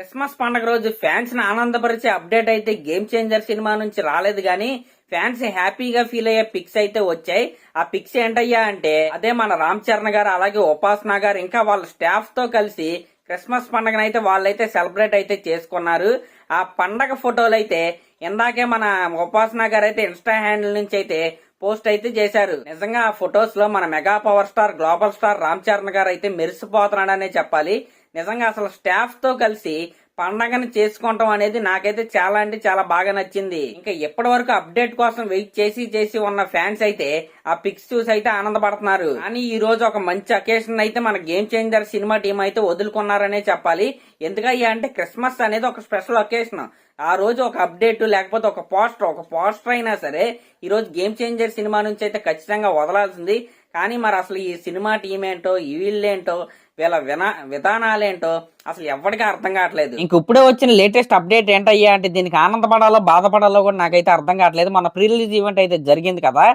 Christmas పండుగ రోజు ఫ్యాన్స్ని ఆనందపరిచే అప్డేట్ అయితే గేమ్ చేంజర్ సినిమా నుంచి రాలేదు గానీ ఫ్యాన్స్ హ్యాపీగా ఫీల్ అయ్యే పిక్స్ అయితే వచ్చాయి. ఆ పిక్స్ ఏంటయ్యా అంటే అదే మన రామ్ చరణ్ గారు అలాగే ఉపాసన గారు ఇంకా వాళ్ళ స్టాఫ్తో కలిసి క్రిస్మస్ పండగనైతే వాళ్ళైతే సెలబ్రేట్ అయితే చేసుకున్నారు. ఆ పండగ ఫోటోలు అయితే ఇందాకే మన ఉపాసన గారు అయితే ఇన్స్టా హ్యాండిల్ నుంచి అయితే పోస్ట్ అయితే చేశారు. నిజంగా ఆ ఫొటోస్లో మన mega power star global star Ram Charan garu అయితే మెరిసిపోతున్నాడనే చెప్పాలి. నిజంగా అసలు స్టాఫ్తో కలిసి పండగను చేసుకోవటం అనేది నాకైతే చాలా అంటే చాలా బాగా నచ్చింది. ఇంకా ఎప్పటి వరకు అప్డేట్ కోసం వెయిట్ చేసి చేసి ఉన్న ఫ్యాన్స్ అయితే ఆ పిక్స్ చూసి అయితే ఆనందపడుతున్నారు. కానీ ఈ రోజు ఒక మంచి అకేషన్ అయితే మన గేమ్ చేంజర్ సినిమా టీం అయితే వదులుకున్నారనే చెప్పాలి. ఎందుకయ్యా అంటే క్రిస్మస్ అనేది ఒక స్పెషల్ అకేషన్ ఆ రోజు ఒక అప్డేట్ లేకపోతే ఒక పోస్టర్ ఒక పోస్టర్ అయినా సరే ఈ రోజు గేమ్ చేంజర్ సినిమా నుంచి అయితే ఖచ్చితంగా వదలాల్సింది. కానీ మరి అసలు ఈ సినిమా టీం ఏంటో ఈ వీళ్ళేంటో వీళ్ళ వినా విధానాలేంటో అసలు ఎవరికి అర్థం కావట్లేదు. ఇంక ఇప్పుడే వచ్చిన లేటెస్ట్ అప్డేట్ ఏంటయ్యా అంటే దీనికి ఆనందపడాలో బాధపడాలో కూడా నాకైతే అర్థం కావట్లేదు. మన ప్రీ రిలీజ్ ఈవెంట్ అయితే జరిగింది కదా.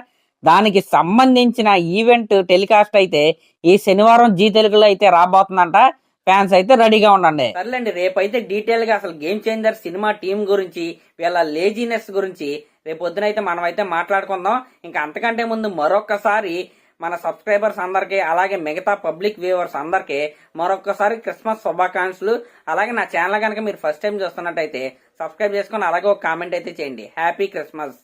దానికి సంబంధించిన ఈవెంట్ టెలికాస్ట్ అయితే ఈ శనివారం జీ తెలుగులో అయితే రాబోతుందంట. ఫ్యాన్స్ అయితే రెడీగా ఉండండి. సర్లేండి రేపైతే డీటెయిల్గా అసలు గేమ్ చేంజర్ సినిమా టీం గురించి వీళ్ళ లేజినెస్ గురించి రేపు పొద్దునైతే మనం అయితే మాట్లాడుకుందాం. ఇంకా అంతకంటే ముందు మరొకసారి మన సబ్స్క్రైబర్స్ అందరికీ అలాగే మిగతా పబ్లిక్ వ్యూవర్స్ అందరికీ మరొకసారి క్రిస్మస్ శుభాకాంక్షలు. అలాగే నా ఛానల్ కనుక మీరు ఫస్ట్ టైం చూస్తున్నట్టయితే సబ్స్క్రైబ్ చేసుకుని అలాగే ఒక కామెంట్ అయితే చేయండి. Happy Christmas.